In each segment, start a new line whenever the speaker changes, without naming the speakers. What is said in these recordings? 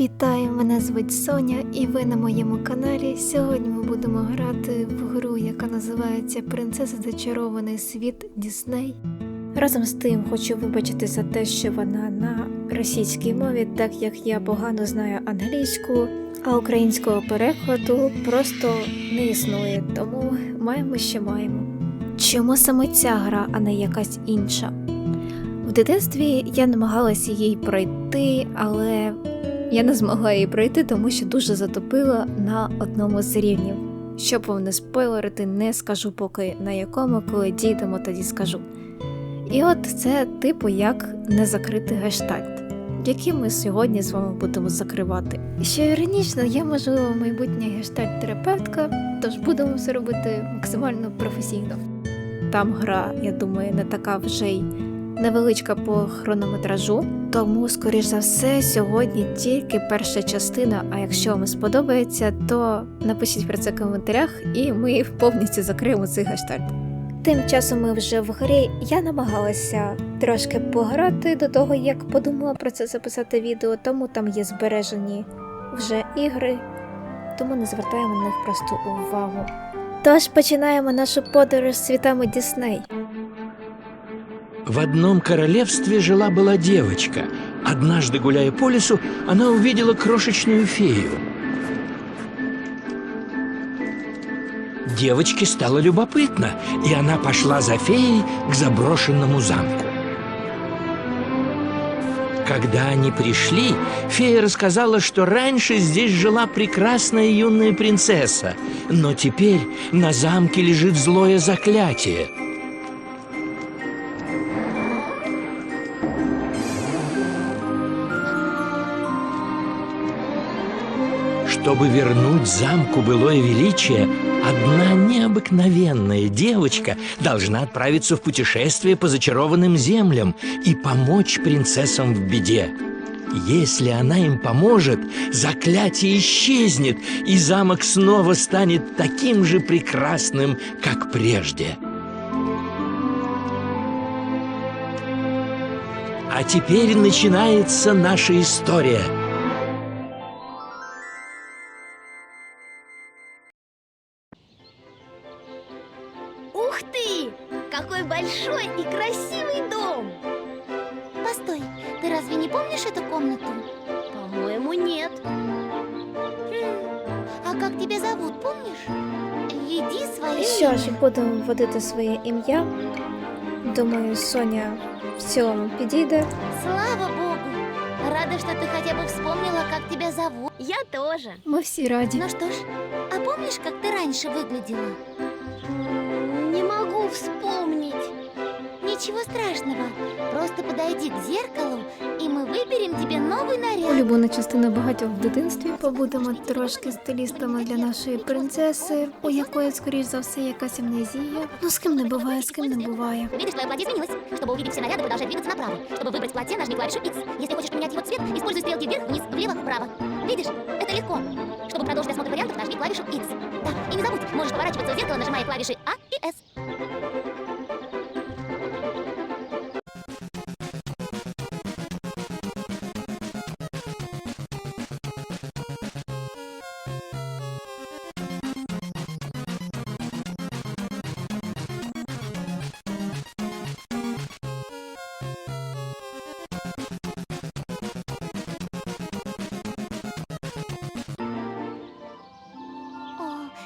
Вітаю, мене звуть Соня, і ви на моєму каналі. Сьогодні ми будемо грати в гру, яка називається Принцеса Зачарований світ Дісней. Разом з тим хочу вибачити за те, що вона на російській мові, так як я погано знаю англійську, а українського перекладу просто не існує, тому маємо, що маємо. Чому саме ця гра, а не якась інша? В дитинстві я намагалася їй пройти, але я не змогла її пройти, тому що дуже затопила на одному з рівнів. Щоб вам не спойлерити, не скажу поки на якому, коли дійдемо, тоді скажу. І от це типу як не закритий гештальт, який ми сьогодні з вами будемо закривати. Що іронічно, я можливо майбутня гештальт-терапевтка, тож будемо все робити максимально професійно. Там гра, я думаю, не така вже й невеличка по хронометражу, тому, скоріш за все, сьогодні тільки перша частина. А якщо вам сподобається, то напишіть про це в коментарях, і ми повністю закриємо цей гештальт. Тим часом ми вже в грі я намагалася трошки пограти до того, як подумала про це записати відео, тому там є збережені вже ігри, тому не звертаємо на них просто увагу. Тож починаємо нашу подорож світами Дісней.
В одном королевстве жила-была девочка. Однажды, гуляя по лесу, она увидела крошечную фею. Девочке стало любопытно, и она пошла за феей к заброшенному замку. Когда они пришли, фея рассказала, что раньше здесь жила прекрасная юная принцесса, но теперь на замке лежит злое заклятие – Чтобы вернуть замку былое величие, одна необыкновенная девочка должна отправиться в путешествие по зачарованным землям и помочь принцессам в беде. Если она им поможет, заклятие исчезнет, и замок снова станет таким же прекрасным, как прежде. А теперь начинается наша история –
Какой большой и красивый дом! Постой, ты разве не помнишь эту комнату? По-моему, нет. А как тебя зовут, помнишь? Веди свое
Що ж,
имя.
будемо вводити своє ім'я. Думаю, Соня в цілому підійде.
Слава Богу! Рада, что ты хотя бы вспомнила, как тебя зовут. Я тоже.
Ми всі раді.
Ну что ж, а помнишь, как ты раньше выглядела? Не могу вспомнить. Ничего страшного. Просто подойди к зеркалу, и мы выберем тебе новый наряд.
Улюблена частина багатьох в дитинстві. Побудемо трошки стилістами для нашої принцеси, у якої, скоріш за все, якась амнезія. Ну з ким не буває, з ким не буває.
Видишь, твое платье изменилось. Чтобы увидеть все наряды, продолжай двигаться направо. Чтобы выбрать платье, нажми клавишу X. Если хочешь поменять его цвет, используй стрелки вверх, вниз, влево, вправо. Видишь? Это легко. Чтобы продолжить осмотр вариантов, нажми клавишу X. Да, и не забудь, можешь поворачиваться у зеркала, нажимая клавиши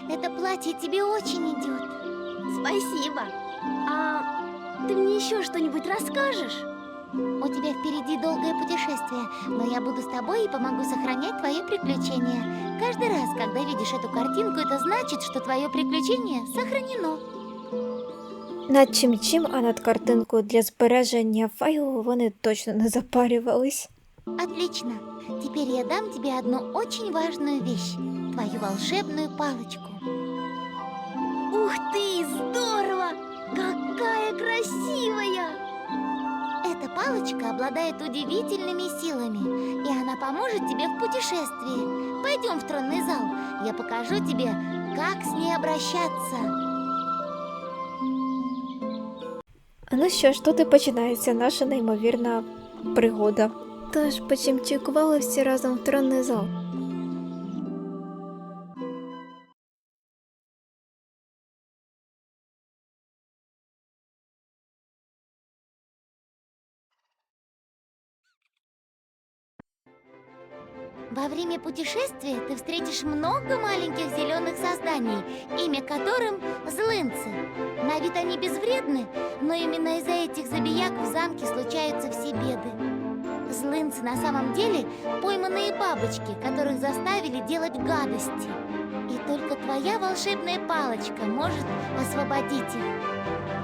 это платье тебе очень идет. Спасибо. А ты мне еще что-нибудь расскажешь? У тебя впереди долгое путешествие, но я буду с тобой и помогу сохранять твои приключения. Каждый раз, когда видишь эту картинку, это значит, что твое приключение сохранено.
Над чим чим, а над картинкою для збереження файлу вони точно не запарювались.
Отлично. Теперь я дам тебе одну очень важную вещь. Твою волшебную палочку. Ух ты, здорово! Какая красивая! Эта палочка обладает удивительными силами, и она поможет тебе в путешествии. Пойдем в тронный зал, я покажу тебе, как с ней обращаться.
А ну що ж, тут і починається наша неймовірна пригода. Тож почимчикували всі разом в тронний зал.
Во время путешествия ты встретишь много маленьких зеленых созданий, имя которым злынцы. На вид они безвредны, но именно из-за этих забияк в замке случаются все беды. На самом деле пойманные бабочки, которых заставили делать гадости. И только твоя волшебная палочка может освободить их.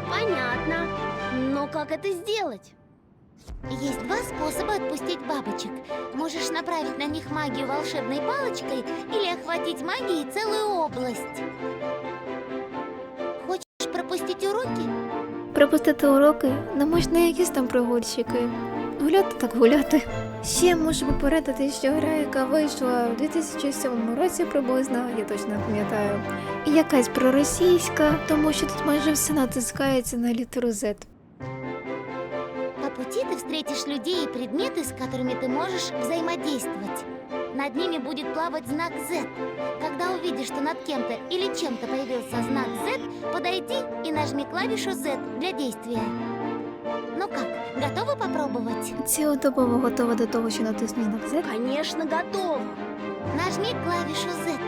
Понятно. Но как это сделать?
Есть два способа отпустить бабочек. Можешь направить на них магию волшебной палочкой или охватить магией целую область. Хочешь пропустить уроки?
Пропустити уроки не можна якісь там прогульщики Гуляти так гуляти. Ще можу попередити, що гра, яка вийшла у 2007 році приблизно, я точно не пам'ятаю, і якась проросійська, тому що тут майже все натискається на літеру Z.
По пути ты встретишь людей и предметы, с которыми ты можешь взаимодействовать. Над ними будет плавать знак Z. Когда увидишь, что над кем-то или чем-то появился знак Z, подойди и нажми клавишу Z для действия. Ну как, готовы попробовать?
Цілодобово готова до того, що натисну знак Z.
Конечно, готово.
Нажми клавишу Z.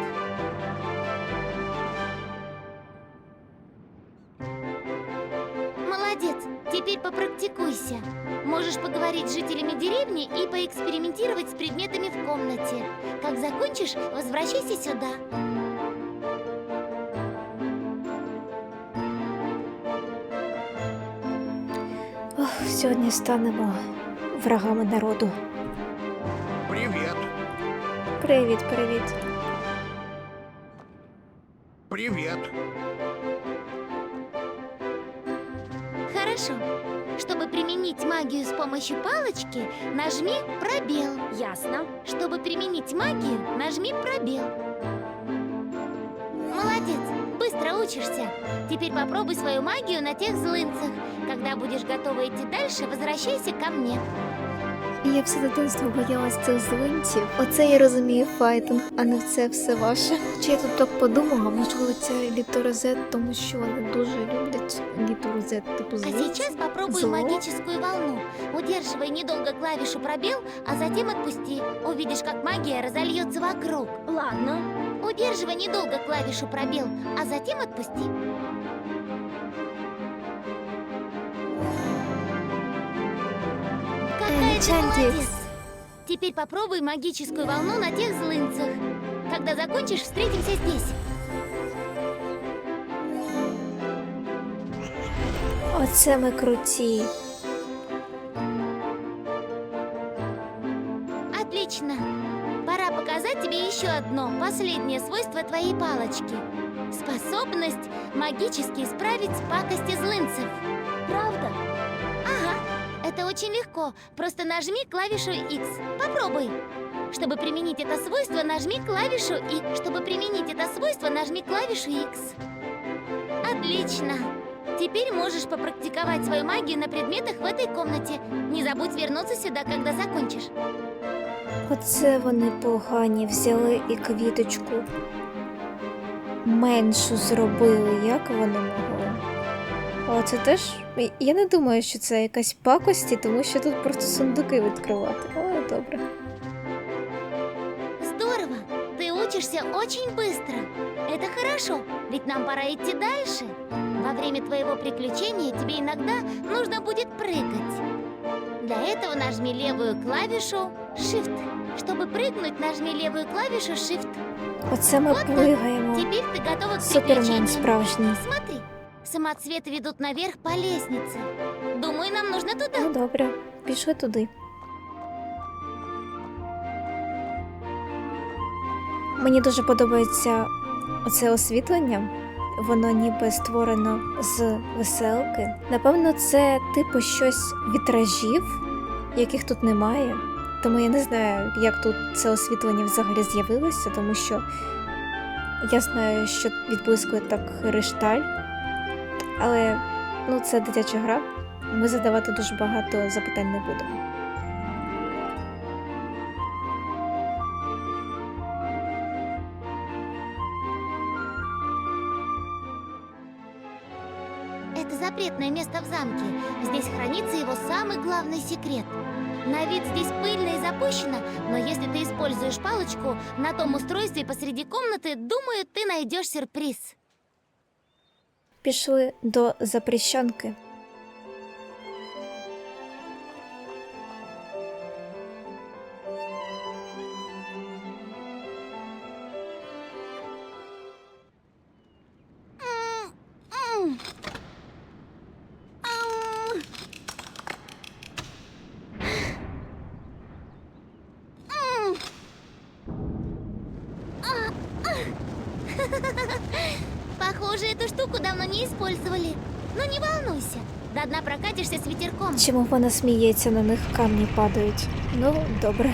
Молодец, теперь попрактикуйся. Можешь поговорить с жителями деревни и поэкспериментировать с предметами в комнате. Как закончишь, возвращайся сюда.
сьогодні станемо врагами народу.
Привет,
Привіт, привіт.
привет.
Хорошо. Чтобы применить магию с помощью палочки, нажми пробел.
Ясно.
Чтобы применить магию, нажми пробел. Молодец, быстро учишься. Теперь попробуй свою магию на тех злынцах. Когда будешь готова идти дальше, возвращайся ко мне.
Я все дитинство боялась цих злинців. Оце я розумію файтинг, а не це все ваше. Чи я тут так подумала, можливо, ця літера Z, тому що вони дуже люблять літеру Z, типу
А
злинці.
сейчас попробуй
Зло.
магическую волну. Удерживай недолго клавишу пробел, а затем отпусти. Увидишь, как магия разольется вокруг.
Ладно.
Удерживай недолго клавишу пробел, а затем отпусти. Какая ты молодец! Теперь попробуй магическую волну на тех злынцах. Когда закончишь, встретимся здесь.
Оце ми круті.
Еще одно, последнее свойство твоей палочки. Способность магически исправить пакости злынцев.
Правда?
Ага, это очень легко. Просто нажми клавишу X. Попробуй. Чтобы применить это свойство, нажми клавишу И. Чтобы применить это свойство, нажми клавишу X. Отлично. Теперь можешь попрактиковать свою магию на предметах в этой комнате. Не забудь вернуться сюда, когда закончишь.
Оце вони погані взяли і квіточку. Меншу зробили, як вони могли. А це теж. Я не думаю, що це якась пакості, тому що тут просто сундуки відкривати. О, добре.
Здорово! Ты учишься очень быстро. Это хорошо, ведь нам пора идти дальше. Во время твоего приключения тебе иногда нужно будет прыгать. Для этого нажми левую клавишу Shift. Чтобы прыгнуть, нажми левую клавишу Shift.
Оце ми
Вот так.
плигаємо.
Теперь ты готова к
Супермен
приключениям.
справжній.
Смотри, самоцветы ведут наверх по лестнице. Думаю, нам нужно туда.
Ну добре, пішли туди. Мені дуже подобається оце освітлення. Воно ніби створено з веселки. Напевно, це типу щось вітражів, яких тут немає. Тому я не знаю, як тут це освітлення взагалі з'явилося, тому що я знаю, що відблискує так кришталь. Але ну, це дитяча гра. Ми задавати дуже багато запитань не будемо.
Это запретное место в замке. Здесь хранится его самый главный секрет. На вид здесь пыльно и запущено, но если ты используешь палочку на том устройстве посреди комнаты, думаю, ты найдешь сюрприз.
Пішли до запрещенки.
штуку давно не использовали. Но не волнуйся, до дна прокатишься с ветерком.
Чому вона сміється, на них камні падають? Ну, добре.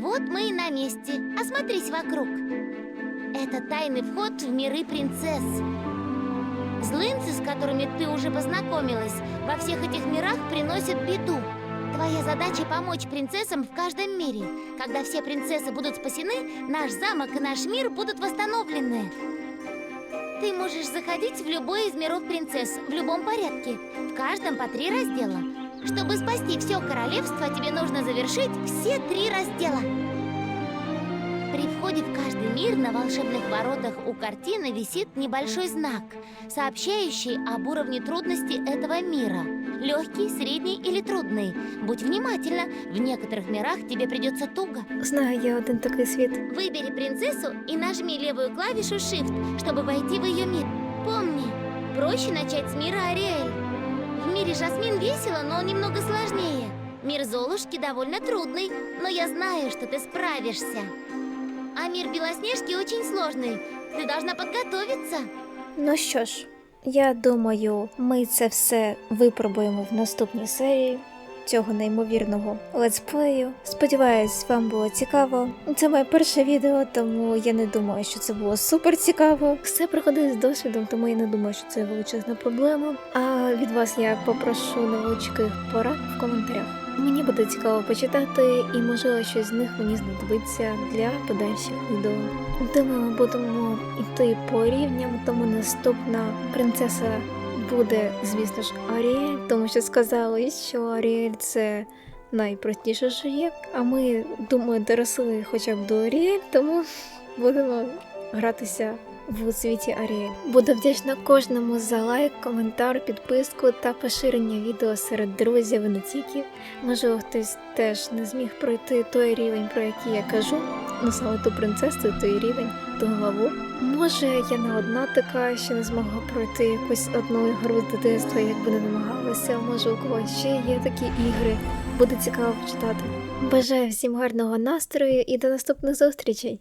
Вот мы и на месте. Осмотрись вокруг. Это тайный вход в миры принцесс. Злынцы, с которыми ты уже познакомилась, во всех этих мирах приносят беду. Твоя задача помочь принцессам в каждом мире. Когда все принцессы будут спасены, наш замок и наш мир будут восстановлены. Ты можешь заходить в любой из миров принцесс в любом порядке, в каждом по три раздела. Чтобы спасти все королевство, тебе нужно завершить все три раздела. При входе в каждый мир на волшебных воротах у картины висит небольшой знак, сообщающий об уровне трудности этого мира. Легкий, средний или трудный. Будь внимательна, в некоторых мирах тебе придется туго.
Знаю я один такий світ.
Выбери принцессу и нажми левую клавишу Shift, чтобы войти в ее мир. Помни, проще начать с мира Ариэль. В мире Жасмин весело, но немного сложнее. Мир Золушки довольно трудный, но я знаю, что ты справишься. А мир Белоснежки очень сложный. Ты должна подготовиться.
Ну що ж, я думаю, ми це все випробуємо в наступній серії Цього неймовірного летсплею. Сподіваюсь, вам було цікаво. Це моє перше відео, тому я не думаю, що це було супер цікаво. Все приходить з досвідом, тому я не думаю, що це величезна проблема. А від вас я попрошу невеличких порад в коментарях. Мені буде цікаво почитати, і можливо щось з них мені знадобиться для подальших відео. Думаю, ми будемо йти по рівням, тому наступна принцеса буде, звісно ж, Аріель, тому що сказали, що Аріель це найпростіше, що є. А ми, думаю, доросли хоча б до Аріель, тому будемо гратися в світі Аріель. Буду вдячна кожному за лайк, коментар, підписку та поширення відео серед друзів і не тільки. Можливо, хтось теж не зміг пройти той рівень, про який я кажу. Ну саме ту принцесу, той рівень, ту главу. Може, я не одна така, що не змогла пройти якусь одну ігру з дитинства, якби не намагалася. Може, у когось ще є такі ігри. Буде цікаво почитати. Бажаю всім гарного настрою і до наступних зустрічей!